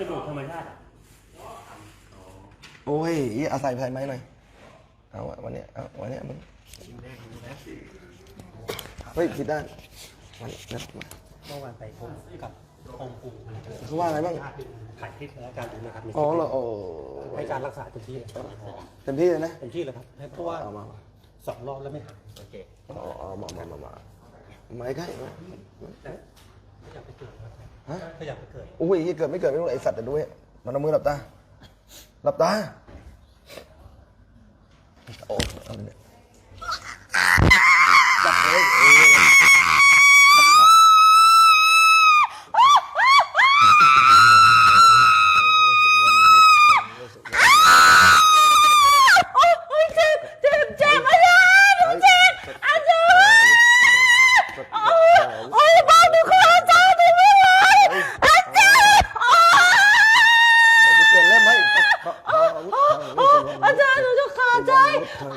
กระดูกธรรมชาติอะโอ้ยอีเอาใส่ใส่ไม้หน่อย เอาอะวันเนี้ยเอาวันเนี้ยมึงเฮ้ยผิดด้านวันนี้นะมาเมื่อวานไปพบกับองค์ปู่นะครับเขาว่าอะไรบ้าง ถ่ายคลิปแล้วอาการดูนะครับมีอ๋อเหรอโอ้ให้การรักษาเต็มที่เลยเต็มที่เลยนะเต็มที่เลยครับเพราะว่าเอามามาสองรอบแล้วไม่หายโอเคอ๋อเอามามามามาไม้ใกล้มา ฮะถ้าอยากไปเกิด อุ้ยเกิดไม่เกิดไม่รู้ไอสัตว์จะด้วยมันเอามือหลับตาหลับตาโอ้เอาเลย อาจารย์หนูจะขาดใจ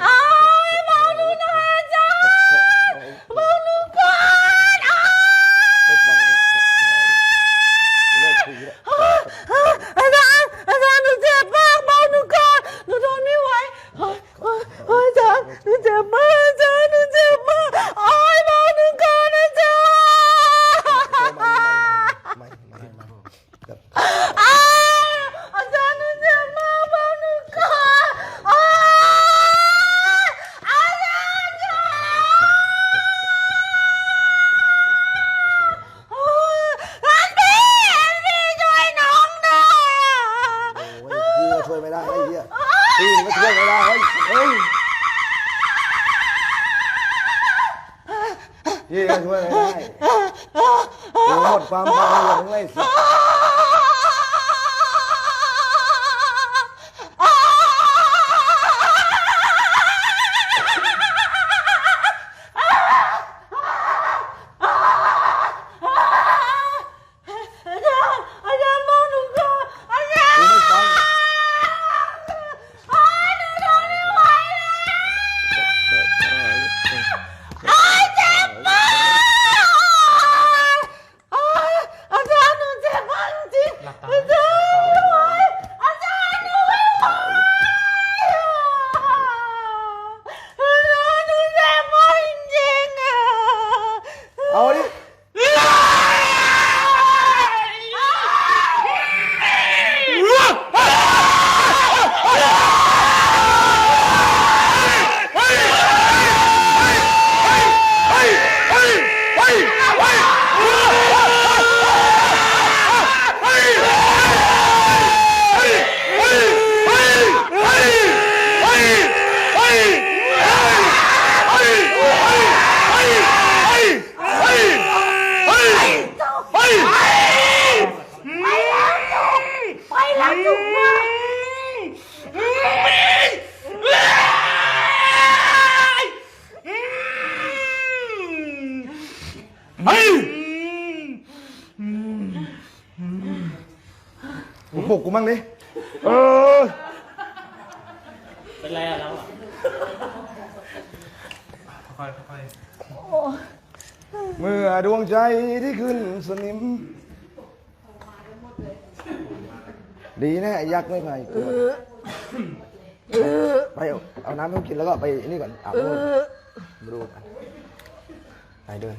อ้ายบอกหนูหน่อยอาจารย์บอกหนูก่อนอ้ายเลิกฟังเลิกคุยแล้วอาจารย์อาจารย์หนูเจ็บมากบอกหนูก่อนหนูทนไม่ไหวเฮ้ยเฮ้ยเฮ้ยอาจารย์หนูเจ็บมากอาจารย์หนูเจ็บมากอ้ายบอกหนูก่อนอาจารย์ ไม่ไม่ไม่ไม่แบบ อ้ายอาจารย์หนูเจ็บมากบอกหนูก่อนอ้ายอาจารย์ค่ะโอ้ยอันพี่อันพี่ช่วยน้องด้วยอะ โอ้ยพี่ก็ช่วยไม่ได้ไอ้เหี้ย พี่ก็ช่วยไม่ได้เฮ้ยเฮ้ยพี่ก็ช่วยไม่ได้หมดความพยายามเลยสัส มึงปลุกกูมั่งดิเออ เป็นไรอะเราอะค่อยๆค่อยเมื่อดวงใจที่ขึ้นสนิม ดีแน่ไอ้ยักษ์ไม่ไปตัวไปเอาเอาน้ำให้เขากินแล้วก็ไปนี่ก่อนอาบน้ำมาดูกันไปเดิน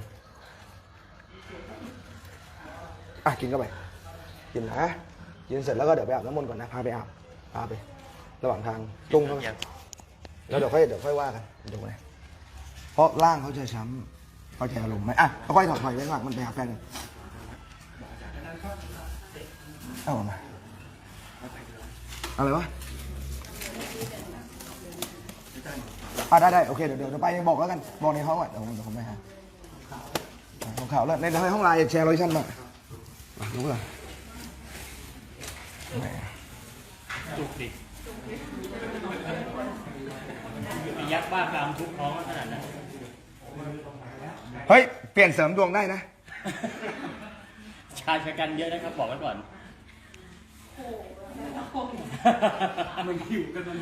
อะกินเข้าไป กินนะ กินเสร็จแล้วก็เดี๋ยวไปอาบน้ำมนต์ก่อนนะพาไปอาบพาไประหว่างทางจุงเข้าไปแล้วเดี๋ยวค่อยเดี๋ยวค่อยว่ากันดูนะเพราะร่างเขาจะช้ำเขาจะอารมณ์ไหมอะค่อยๆถอดถอยไว้ก่อนมันไปหาแฟนกันเอามาอะไรวะอะได้ได้โอเคเดี๋ยวเดี๋ยวไปบอกแล้วกันบอกในห้องอะเดี๋ยวผมเดี๋ยวผมไปหาของข่าวแล้วในในห้องไลน์แชร์โลเคชั่นมาอะรู้ละแหมๆ จุกดิไอ้ยักษ์บ้ากามทุบท้องขนาดนั้นเฮ้ย เปลี่ยนเสริมดวงได้นะ ชายชะกันเยอะนะครับ บอกไว้ก่อนมันหิวกันมัน